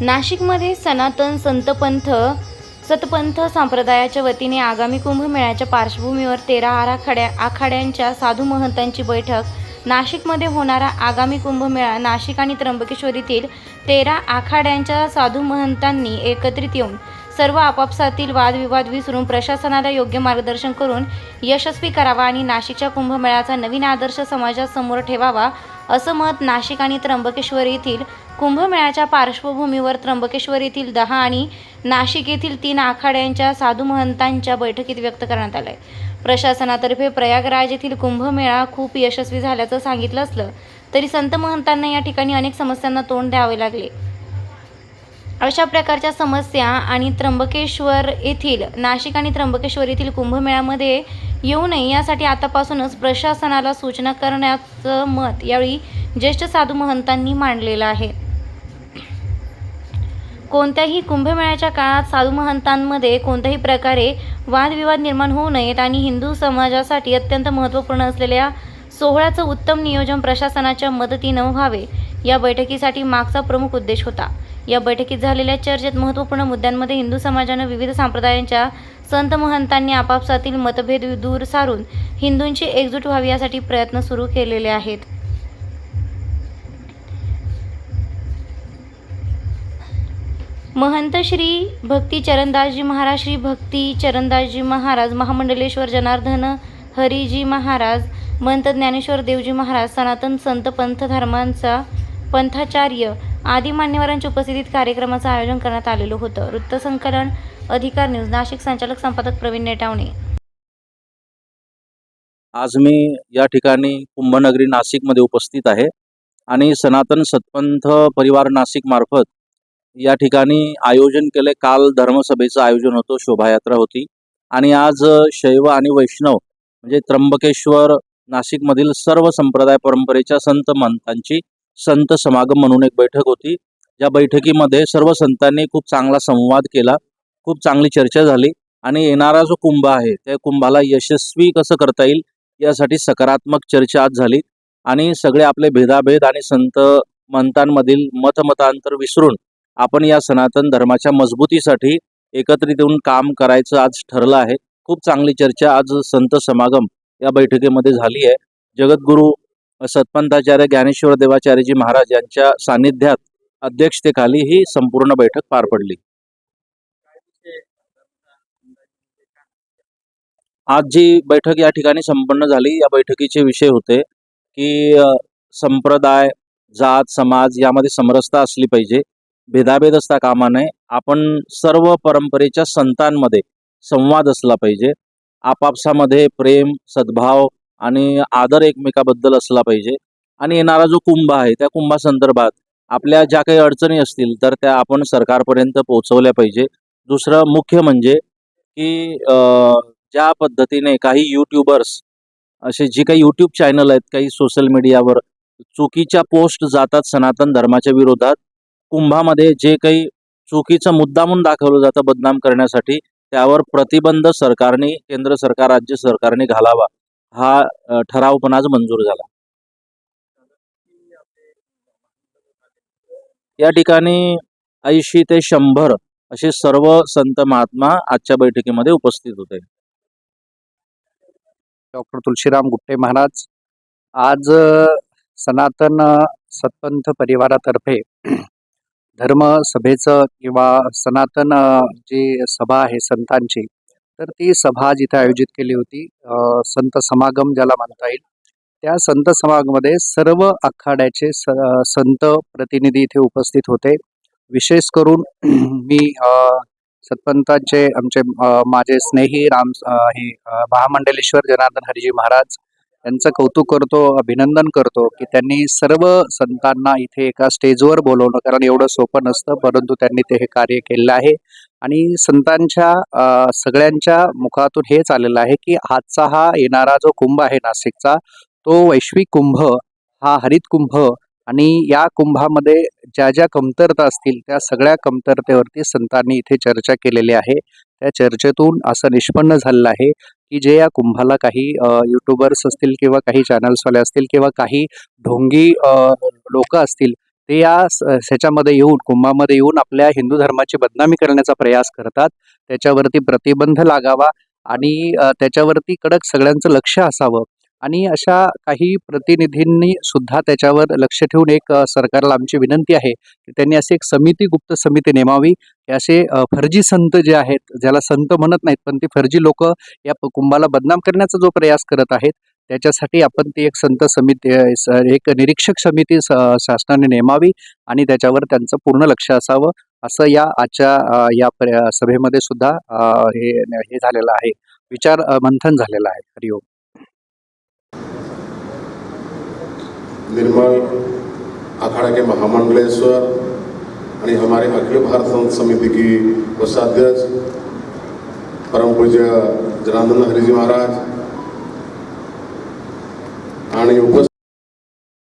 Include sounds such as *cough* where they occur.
नाशिकमध्ये सनातन संतपंथ सतपंथ संप्रदायाच्या वतीने आगामी कुंभमेळ्याच्या पार्श्वभूमीवर तेरा आराखड्या आखाड्यांच्या साधू महंतांची बैठक. नाशिकमध्ये होणारा आगामी कुंभमेळा नाशिक आणि त्र्यंबकेश्वरीतील तेरा आखाड्यांच्या साधू महंतांनी एकत्रित येऊन सर्व आपापसातील वादविवाद विसरून प्रशासनाला योग्य मार्गदर्शन करून यशस्वी करावा आणि नाशिकच्या कुंभमेळ्याचा नवीन आदर्श समाजासमोर ठेवावा असं मत नाशिक आणि त्र्यंबकेश्वर येथील कुंभमेळ्याच्या पार्श्वभूमीवर त्र्यंबकेश्वर येथील दहा आणि नाशिक येथील तीन आखाड्यांच्या साधू महंतांच्या बैठकीत व्यक्त करण्यात आलं आहे प्रशासनातर्फे प्रयागराज येथील कुंभमेळा खूप यशस्वी झाल्याचं सांगितलं असलं तरी संत महंतांना या ठिकाणी अनेक समस्यांना तोंड द्यावे लागले. अशा प्रकारच्या समस्या आणि त्र्यंबकेश्वर येथील नाशिक आणि त्र्यंबकेश्वर येथील कुंभमेळ्यामध्ये येऊ नये यासाठी आतापासूनच प्रशासनाला सूचना करण्याचं मत यावेळी ज्येष्ठ साधू महंतांनी मांडलेलं आहे. कोणत्याही कुंभमेळ्याच्या काळात साधू महंतांमध्ये कोणत्याही प्रकारे वादविवाद निर्माण होऊ नयेत आणि हिंदू समाजासाठी अत्यंत महत्त्वपूर्ण असलेल्या सोहळ्याचं उत्तम नियोजन प्रशासनाच्या मदतीनं व्हावे या बैठकीसाठी मागचा प्रमुख उद्देश होता. या बैठकीत झालेल्या चर्चेत महत्त्वपूर्ण मुद्द्यांमध्ये हिंदू समाजानं विविध संप्रदायांच्या संत महंतांनी आपापसातील मतभेद दूर सारून हिंदूंची एकजूट व्हावी यासाठी प्रयत्न सुरू केलेले आहेत. महंत श्री भक्ती चरणदासजी महाराज श्री भक्ती चरणदासजी महाराज महामंडलेश्वर जनार्दन हरिजी महाराज महंत ज्ञानेश्वर देवजी महाराज सनातन संत पंथ धर्मांचा पंथाचार्य आदी मान्यवरांच्या उपस्थितीत कार्यक्रमाचं आयोजन करण्यात आलेलं होतं. वृत्तसंकलन अधिकार न्यूज नाशिक संचालक संपादक प्रवीण नेटावणे. आज मी या ठिकाणी कुंभनगरी नाशिकमध्ये उपस्थित आहे आणि सनातन सतपंथ परिवार नाशिक मार्फत या ठिकाणी आयोजन केले. काल धर्मसभेचं आयोजन होतं शोभायात्रा होती. आणि आज शैव आणि वैष्णव म्हणजे त्र्यंबकेश्वर नाशिकमधील सर्व संप्रदाय परंपरेच्या संत महंतांची संत समागम म्हणून एक बैठक होती. या बैठकीमध्ये सर्व संतांनी खूप चांगला संवाद केला. खूप चांगली चर्चा झाली. आणि येणारा जो कुंभ आहे त्या कुंभाला यशस्वी कसं करता येईल यासाठी सकारात्मक चर्चा आज झाली. आणि सगळे आपले भेदाभेद आणि संत मंतांमधील मतमतांतर विसरून आपण या सनातन धर्माच्या मजबूतीसाठी एकत्रित येऊन काम करायचं आज ठरलं आहे. खूप चांगली चर्चा आज संत समागम या बैठकीमध्ये झाली आहे. जगद्गुरू सतपंथाचार्य ज्ञानेश्वर देवाचार्यजी महाराज यांच्या सानिध्यात अध्यक्षतेखाली ही संपूर्ण बैठक पार पडली. आज जी बैठक या ठिकाणी संपन्न झाली या बैठकीचे विषय होते की संप्रदाय जात समाज यामध्ये समरसता असली पाहिजे. भेदाभेद असता कामा नये. आपण सर्व परंपरेच्या संतांमध्ये संवाद असला पाहिजे. आपापसामध्ये प्रेम सद्भाव आणि आदर एकमेकाबद्दल असला पाहिजे. आणि येणारा जो कुंभ आहे त्या कुंभासंदर्भात आपल्या ज्या काही अडचणी असतील तर त्या आपण सरकारपर्यंत पोहोचवल्या पाहिजे. दुसरं मुख्य म्हणजे की ज्या पद्धतीने काही यूट्यूबर्स असे जे काही यूट्यूब चॅनल आहेत काही सोशल मीडियावर चुकीच्या पोस्ट जातात सनातन धर्माच्या विरोधात कुंभामध्ये जे काही चुकीचं म्हणून दाखवलं जातं बदनाम करण्यासाठी त्यावर प्रतिबंध सरकारने केंद्र सरकार राज्य सरकारने घालावा. हा ठराव पण आज मंजूर झाला. या ठिकाणी ऐंशी ते शंभर असे सर्व संत महात्मा आजच्या बैठकीमध्ये उपस्थित होते. डॉक्टर तुलसीराम गुट्टे महाराज आज सनातन सत्पंथ सतपंथ परिवारातर्फे धर्मसभेचं किंवा सनातन जी सभा आहे संतांची तर ती सभा जिथे आयोजित केली होती संत समागम ज्याला म्हणता येईल त्या संत समागममध्ये सर्व आखाड्याचे स संत प्रतिनिधी इथे उपस्थित होते. विशेष करून *clears throat* मी सतपंतांचे आमचे माझे स्नेही राम हे महामंडलेश्वर जनार्दन हरिजी महाराज यांचं कौतुक करतो अभिनंदन करतो की त्यांनी सर्व संतांना इथे एका स्टेजवर बोलवणं कारण एवढं सोपं नसतं परंतु त्यांनी ते हे कार्य केलेलं आहे. आणि संतांच्या सगळ्यांच्या मुखातून हेच आलेलं आहे की आजचा हा येणारा जो कुंभ आहे नाशिकचा तो वैश्विक कुंभ हा हरित कुंभ आणि या कुंभामध्ये ज्या ज्या कमतरता असतील त्या सगळ्या कमतरतेवरती संतांनी इथे चर्चा केलेली आहे. त्या चर्चेतून असं निष्पन्न झालेलं आहे की जे या कुंभाला काही यूट्यूबर्स असतील किंवा काही चॅनल्सवाले असतील किंवा काही ढोंगी लोक असतील ते या स- ह्याच्यामध्ये येऊन कुंभामध्ये येऊन आपल्या हिंदू धर्माची बदनामी करण्याचा प्रयास करतात. त्याच्यावरती प्रतिबंध लागावा आणि त्याच्यावरती कडक सगळ्यांचं लक्ष असावं. आणि अशा काही प्रतिनिधींनी सुद्धा त्याच्यावर लक्ष ठेवून एक सरकारला आमची विनंती आहे की त्यांनी अशी एक समिती गुप्त समिती नेमावी. की असे फर्जी संत जे आहेत ज्याला संत म्हणत नाहीत पण ती फर्जी लोक या कुंभाला बदनाम करण्याचा जो प्रयास करत आहेत त्याच्यासाठी आपण ती एक संत समिती एक निरीक्षक समिती शासनाने नेमावी आणि त्याच्यावर त्यांचं पूर्ण लक्ष असावं असं या आजच्या या सभेमध्ये सुद्धा हे हे झालेलं आहे. विचार मंथन झालेलं आहे. हरिओम निर्मल अखाड़ा के महामंडलेश्वर आणि हमारे अखिल भारत संत समिति की कोषाध्यक्ष परम पूज्य जनार्दन हरिजी महाराज आणि उपस्थित